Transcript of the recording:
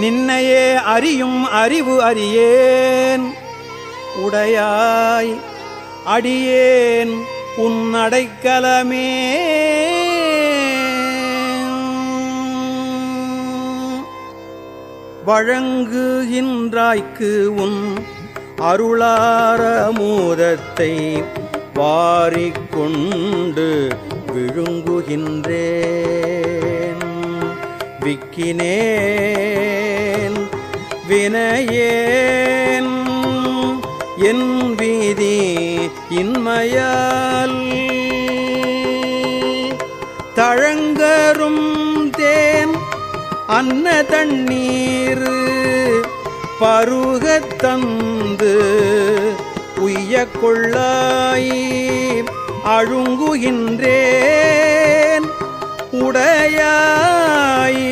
நின்னையே அறியும் அறிவு அறியேன். உடையாய் அடியேன் உன் அடைக்கலமே. வழங்குகின்றாய்க்கு உன் அருளார மூதத்தை வாரிக்கொண்டு விழுங்குகின்றேன். விக்கினேன். வினையேன். என் வீதி இன்மையால் தழங்கரும் தேன் அன்ன தண்ணீர் பருகத் தந்து உய்ய கொள்ளாய் அழுங்குகின்றேன். உடையாயி